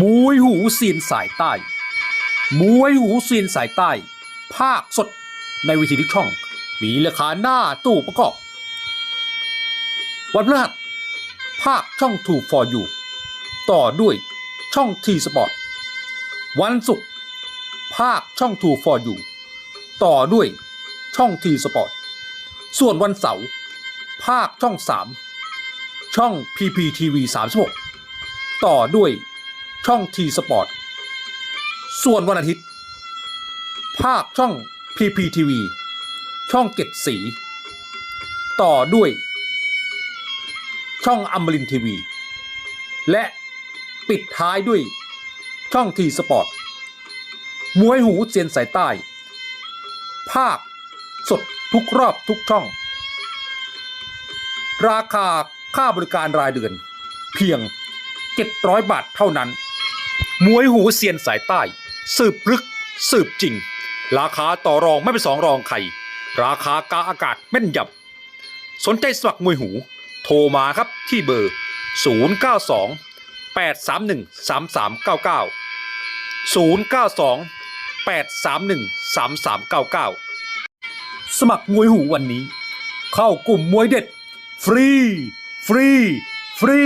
มวยหูเซียนสายใต้ มวยหูเซียนสายใต้ ภาคสดในวิธีทุกช่อง มีราคาหน้าตู้ประกอบ วันพฤหัสภาคช่อง True for You ต่อด้วยช่อง T Sport วันศุกร์ภาคช่อง True for You ต่อด้วยช่อง T Sport ส่วนวันเสาร์ภาคช่อง 3 ช่อง PPTV 36 ต่อด้วย ช่อง T Sport ส่วนวันอาทิตย์ ภาคช่อง PPTV ช่องเจ็ดสี ต่อด้วย ช่องอมบรินทีวี และปิดท้ายด้วยช่องทีสปอร์ตมวยหูเซียนสายใต้ ภาคสดทุกรอบทุกช่อง ราคาค่าบริการรายเดือน เพียง 700 บาทเท่านั้น มวยหูเซียนสายใต้ สืบลึก สืบจริง ราคาต่อรองไม่เป็นสองรองใคร ราคากาอากาศแม่นยำสนใจสมัครมวยหู โทรมาครับที่เบอร์ 092 831 3399 092 831 3399 สมัครมวยหูวันนี้ เข้ากลุ่มมวยเด็ด ฟรี ฟรี ฟรี